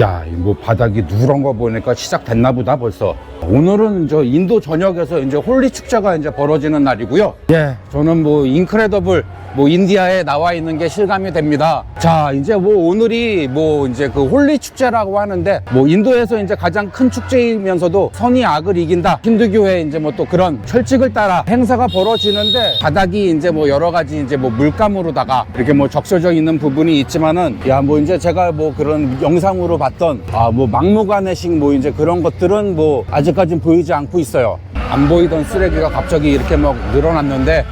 야, 이뭐 바닥이 누런 거 보니까 시작됐나 보다 벌써. 오늘은 저 인도 전역에서 이제 홀리 축제가 이제 벌어지는 날이고요. 예, 저는 뭐 인크레더블 뭐 인디아에 나와 있는 게 실감이 됩니다. 자, 이제 뭐 오늘이 뭐 이제 그 홀리 축제라고 하는데 뭐 인도에서 이제 가장 큰 축제이면서도 선이 악을 이긴다. 힌두교의 이제 뭐 또 그런 철칙을 따라 행사가 벌어지는데 바닥이 이제 뭐 여러 가지 이제 뭐 물감으로다가 이렇게 뭐 적셔져 있는 부분이 있지만은 야 뭐 이제 제가 뭐 그런 영상으로 봤던 아 뭐 막무가내식 뭐 이제 그런 것들은 뭐 아직 까진 보이지 않고 있어요. 안 보이던 쓰레기가 갑자기 이렇게 막 늘어났는데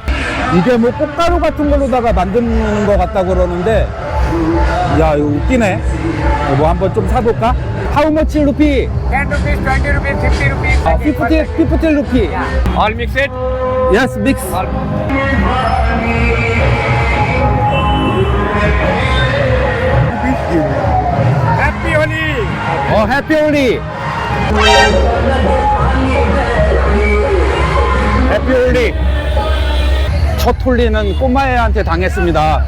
이게 뭐 꽃가루 같은 걸로다가 만드는 것 같다 그러는데 야 이거 웃기네 뭐 한번 좀 사볼까? How much rupee? 10 rupees, 20 rupees, 50 rupees. 아, 50, 50 rupee All mix it. Yes, mix All. Happy Holi. 어, 해피 홀리 해피 홀리. 첫 홀리는 꼬마애한테 당했습니다.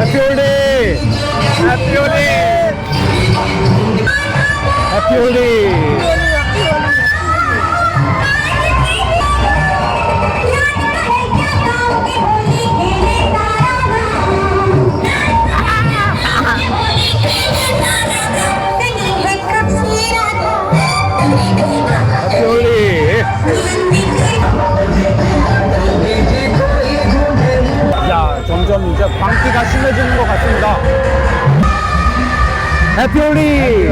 해피 홀리. 해피 홀리! 해피 해피 홀리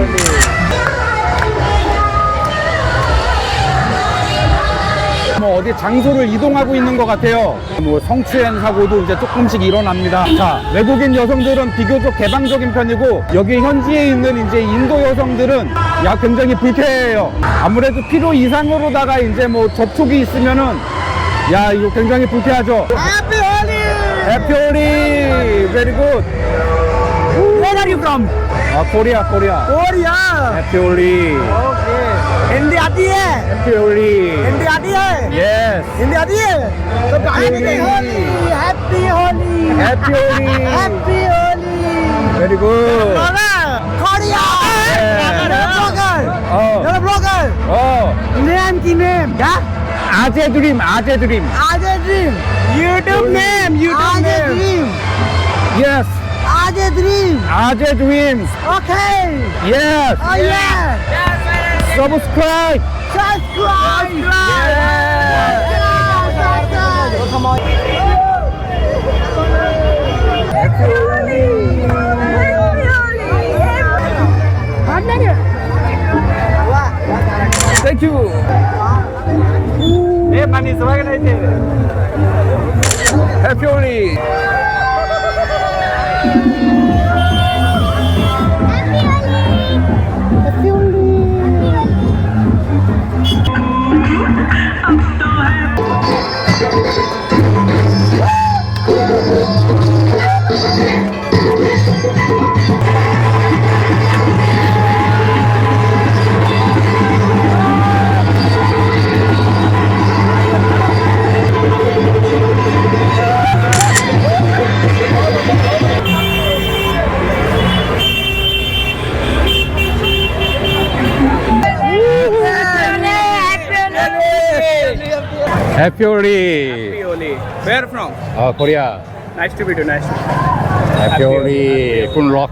뭐 어디 장소를 이동하고 있는 것 같아요. 뭐 성추행 사고도 이제 조금씩 일어납니다. 자, 외국인 여성들은 비교적 개방적인 편이고 여기 현지에 있는 이제 인도 여성들은 야 굉장히 불쾌해요. 아무래도 필요 이상으로다가 이제 뭐 접촉이 있으면은 야 이거 굉장히 불쾌하죠. Happy Holi. 해피 홀리, very good. Where are you from? Uh, Korea, Korea. Korea. Happy Holi. Okay. Hindi आती है Happy Holi. Hindi आती है Yes. हिंदी आती है तो गाना भी नहीं Holi happy Holi Happy Holi. Happy Holi Very good. Blogger Korea blogger Oh. मेरा ब्लॉगर Oh. नेम की नेम क्या Aja dream, Aja dream. आज dream. YouTube name. YouTube आज name dream Yes. Are they dreams? Are they dreams? Okay. Yes. Oh yes. yes. Subscribe. Subscribe. Thank you. Hey, man, it's Happy only. Thank you. Happy Holi. Happy Holi. Where from? 아, 코리아. Nice to meet you. Nice. To meet you. Happy Holi. Happy Holi.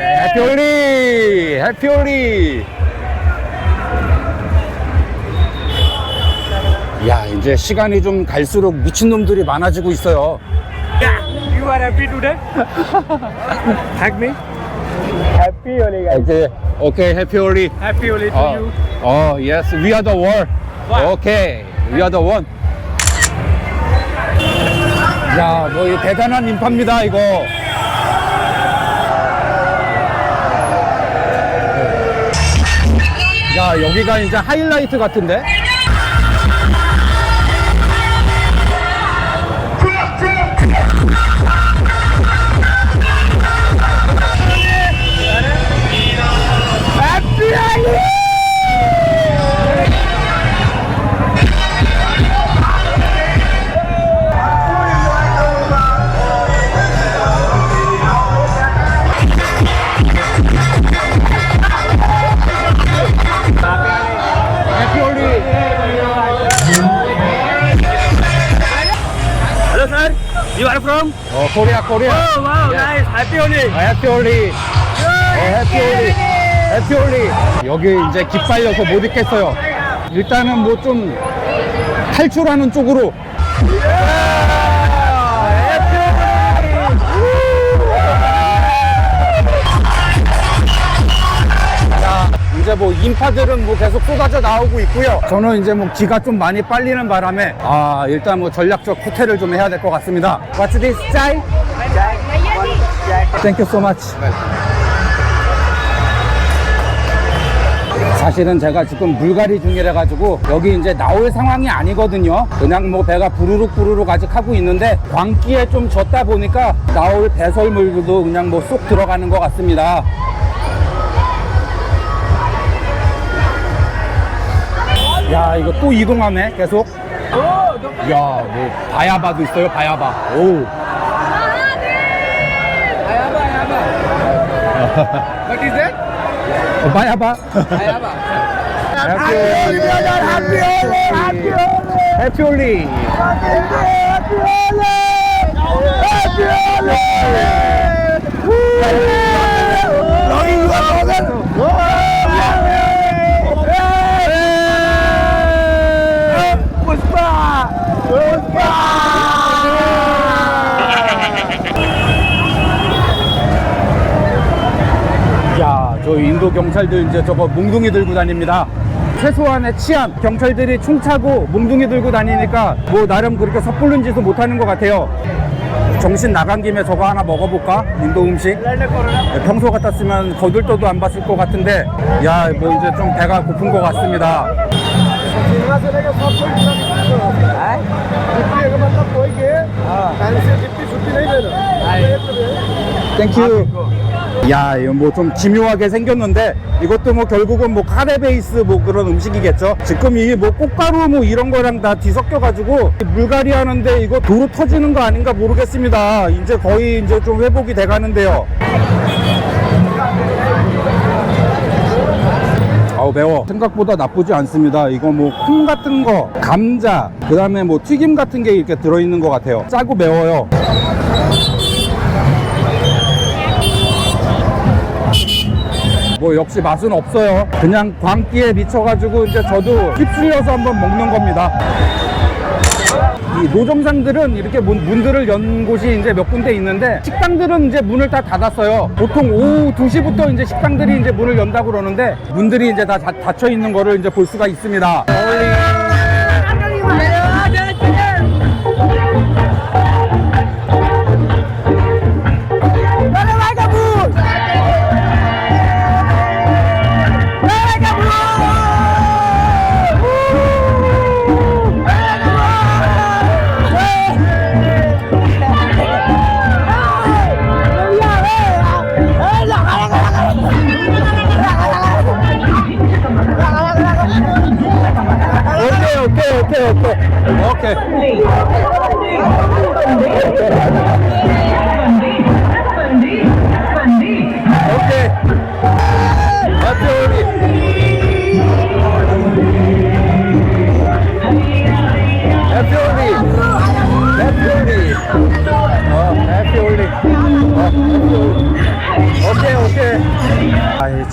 Happy Holi. Happy Holi. 야, 이제 시간이 좀 갈수록 미친놈들이 많아지고 있어요. You are happy today? Hug me. Happy Holi, guys. 오케이, 오케이, Happy Holi. Happy Holi to 어, you. 어, yes, we are the world. 오케이, we are the one. 야, 뭐, 이 대단한 인파입니다, 이거. 야, 여기가 이제 하이라이트 같은데? From? 어, 코리아, 코리아. Oh wow, nice. Happy Holi. 해피 홀리. 어, 해피 홀리. 해피 홀리. 여기 이제 기빨려서 못 있겠어요. 일단은 뭐 좀 탈출하는 쪽으로. 이제 뭐 인파들은 뭐 계속 쏟아져 나오고 있고요. 저는 이제 뭐 기가 좀 많이 빨리는 바람에 아 일단 뭐 전략적 후퇴를 좀 해야 될 것 같습니다. What's this, Jai? Thank you so much. 사실은 제가 지금 물갈이 중이라 가지고 여기 이제 나올 상황이 아니거든요. 그냥 뭐 배가 부르륵 부르륵 아직 하고 있는데 광기에 좀 젖다 보니까 나올 배설물도 그냥 뭐 쏙 들어가는 것 같습니다. 야 이거 또 이동하네 계속. 야뭐 바야바도 있어요 바야바. 오. What is that? 어, 바야바. 해피홀리 해피홀리 야, 저 인도 경찰들 이제 저거 몽둥이 들고 다닙니다. 최소한의 치안, 경찰들이 총 차고 몽둥이 들고 다니니까 뭐 나름 그렇게 섣부른 짓은 못하는 것 같아요. 정신 나간 김에 저거 하나 먹어볼까? 인도 음식? 네, 평소 같았으면 거들떠도 안 봤을 것 같은데, 야, 뭐 이제 좀 배가 고픈 것 같습니다. 땡큐. 야, 이거 뭐 좀 기묘하게 생겼는데 이것도 뭐 결국은 뭐 카레 베이스 뭐 그런 음식이겠죠. 지금 이 뭐 꽃가루 뭐 이런 거랑 다 뒤섞여 가지고 물갈이 하는데 이거 도로 터지는 거 아닌가 모르겠습니다. 이제 거의 이제 좀 회복이 돼 가는데요. 아우 매워 생각보다 나쁘지 않습니다 이거 뭐 콩 같은 거 감자 그 다음에 뭐 튀김 같은 게 이렇게 들어있는 것 같아요 짜고 매워요 뭐 역시 맛은 없어요 그냥 광기에 미쳐가지고 이제 저도 휩쓸려서 한번 먹는 겁니다 이 노점상들은 이렇게 문, 문들을 연 곳이 이제 몇 군데 있는데 식당들은 이제 문을 다 닫았어요. 보통 오후 2시부터 이제 식당들이 이제 문을 연다고 그러는데 문들이 이제 다 닫- 닫혀 있는 거를 이제 볼 수가 있습니다.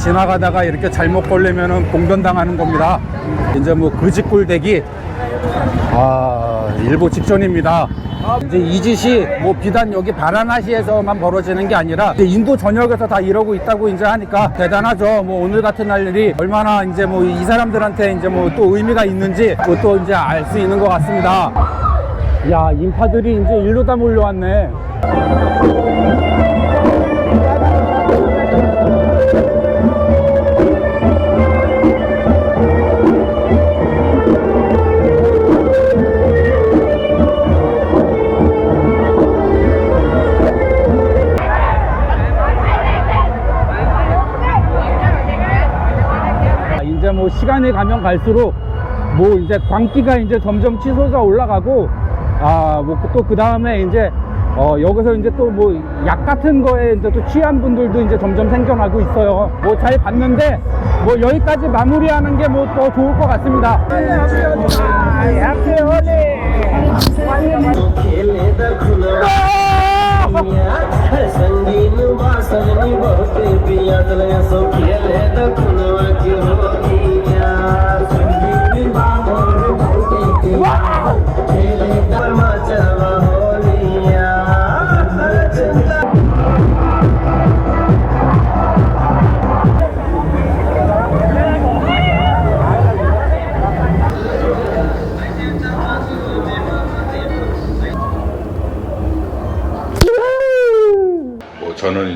지나가다가 이렇게 잘못 걸리면은 봉변 당하는 겁니다 이제 뭐 그지꿀대기 아 일보 직전입니다 이제 이 짓이 뭐 비단 여기 바라나시에서만 벌어지는 게 아니라 인도 전역에서 다 이러고 있다고 이제 하니까 대단하죠. 뭐 오늘 같은 날이 얼마나 이제 뭐 이 사람들한테 이제 뭐 또 의미가 있는지 뭐 또 이제 알 수 있는 것 같습니다. 야 인파들이 이제 일로 다 몰려왔네. 아, 이제 뭐 시간이 가면 갈수록 뭐 이제 광기가 이제 점점 치솟아 올라가고 아 뭐 또 그 다음에 이제 어 여기서 이제 또 뭐 약 같은 거에 이제 또 취한 분들도 이제 점점 생겨나고 있어요. 뭐 잘 봤는데 뭐 여기까지 마무리하는 게 뭐 더 좋을 것 같습니다.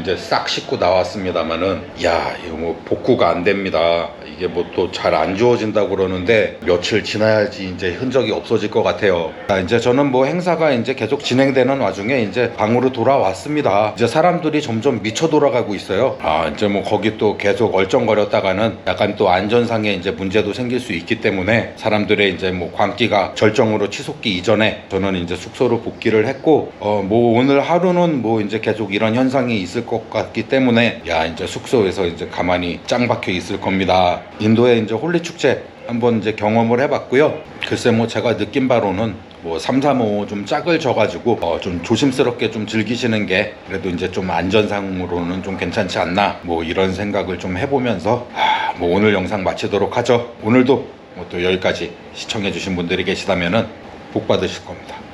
이제 싹 씻고 나왔습니다만은 야 이거 뭐 복구가 안 됩니다. 이게 뭐 또 잘 안 주어진다고 그러는데 며칠 지나야지 이제 흔적이 없어질 것 같아요. 아, 이제 저는 뭐 행사가 이제 계속 진행되는 와중에 이제 방으로 돌아왔습니다. 이제 사람들이 점점 미쳐 돌아가고 있어요. 아 이제 뭐 거기 또 계속 얼쩡거렸다가는 약간 또 안전상에 이제 문제도 생길 수 있기 때문에 사람들의 이제 뭐 광기가 절정으로 치솟기 이전에 저는 이제 숙소로 복귀를 했고 어 뭐 오늘 하루는 뭐 이제 계속 이런 현상이 있을 것 같기 때문에 야 이제 숙소에서 이제 가만히 짱 박혀 있을 겁니다. 인도의 이제 홀리 축제 한번 이제 경험을 해봤고요. 글쎄 뭐 제가 느낀 바로는 뭐 335 좀 짝을 져가지고 어, 좀 조심스럽게 좀 즐기시는 게 그래도 이제 좀 안전상으로는 좀 괜찮지 않나 뭐 이런 생각을 좀 해보면서 아, 뭐 오늘 영상 마치도록 하죠. 오늘도 뭐 또 여기까지 시청해주신 분들이 계시다면은 복 받으실 겁니다.